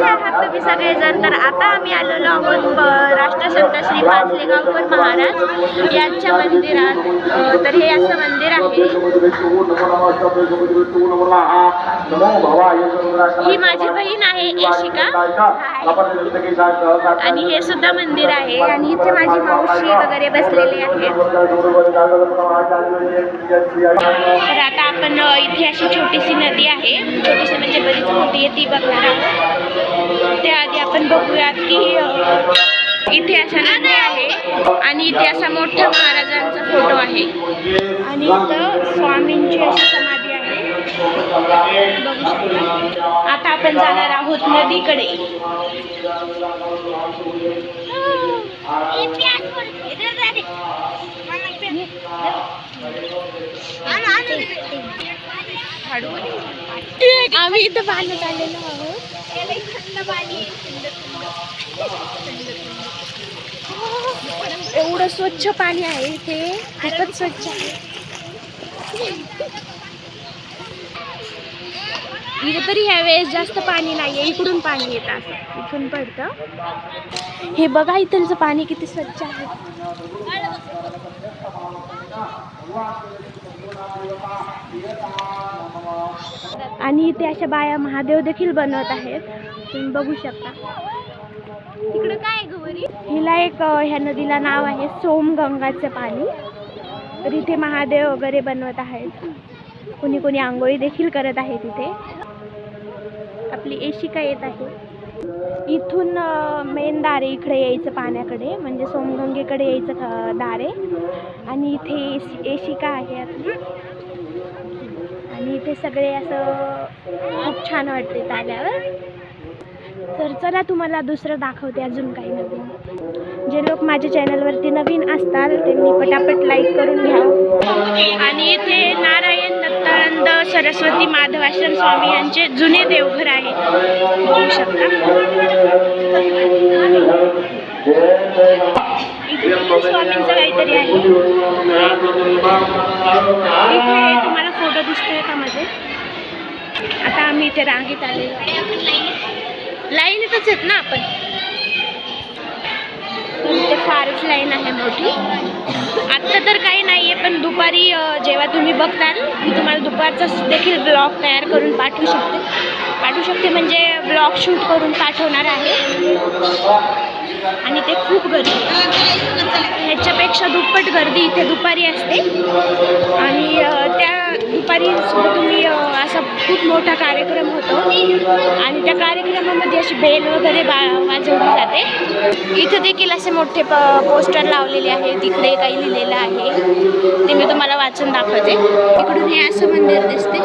आहात तुम्ही सगळेजण. तर आता आम्ही आलेलो आहोत राष्ट्रसंत श्री पाचलेगावकर महाराज यांच्या मंदिरात. तर हे असं मंदिर आहे. ही माझी बहीण आहे यशिका. आणि हे सुद्धा मंदिर आहे. आणि इथे माझी मावशी वगैरे बसलेले आहेत. तर आता आपण इथे अशी छोटीशी नदी आहे. छोटीशी म्हणजे बरीच मोठी आहे ती बघणार आहोत. त्याआधी आपण बघूयात की इथे अशा नदी आहे. आणि इथे असा मोठा महाराजांचा फोटो आहे. आणि इथं स्वामींची अशी समाधी आहे. आता आपण जाणार आहोत नदीकडे. आम्ही इथं बांधत आलेलो आहोत. एवढं स्वच्छ पाणी आहे इथे. खूपच स्वच्छ आहे. इथे तरी ह्या वेळेस जास्त पाणी नाहीये इकडून पाणी येतं असं. इथून पडतं. हे बघा इथलचं पाणी किती स्वच्छ आहे. आणि इथे अशा बाया महादेव देखील बनवत आहेत. तुम्ही बघू शकता. इकडं काय आहे गौरी हिला एक ह्या नदीला नाव आहे सोमगंगाचं पाणी. तर इथे महादेव वगैरे बनवत आहेत. कोणी कोणी आंघोळी देखील करत आहे तिथे आपली एशिका येत आहे. इथून मेन दारे इकडे यायचं पाण्याकडे म्हणजे सोमगंगेकडे यायचं दारे. आणि इथे एश एशिका आहे आपली. आणि इथे सगळे असं खूप छान वाटते आल्यावर तर चला तुम्हाला दुसरं दाखवते अजून काही नवीन. जे लोक माझ्या चॅनलवरती नवीन असतात त्यांनी पटापट लाईक करून घ्या. आणि इथे नारायण दत्तानंद सरस्वती माधवाश्रम स्वामी यांचे जुने देवघर आहे. स्वामींचं काहीतरी आहे इथे तुम्हाला फोटो दिसतोय का माझे आता आम्ही इथे रांगेत आलेलो लाईनच लाईनीतच आहेत ना आपण इथे फारच लाईन आहे मोठी. आत्ता तर काही नाही आहे पण दुपारी जेव्हा तुम्ही बघताल मी तुम्हाला दुपारचा देखील ब्लॉग तयार करून पाठवू शकते. पाठवू शकते म्हणजे ब्लॉग शूट करून पाठवणार आहे. आणि ते खूप गर्दी ह्याच्यापेक्षा दुप्पट गर्दी इथे दुपारी असते. आणि त्या दुपारी तुम्ही असं खूप मोठा कार्यक्रम होतो. आणि त्या कार्यक्रमामध्ये अशी बेल वगैरे बा वाजवली जाते. इथं देखील असे मोठे प पोस्टर लावलेले आहे तिकडे काही लिहिलेलं आहे. ते मी तुम्हाला वाचून दाखवते. इकडून हे असं मंदिर दिसते.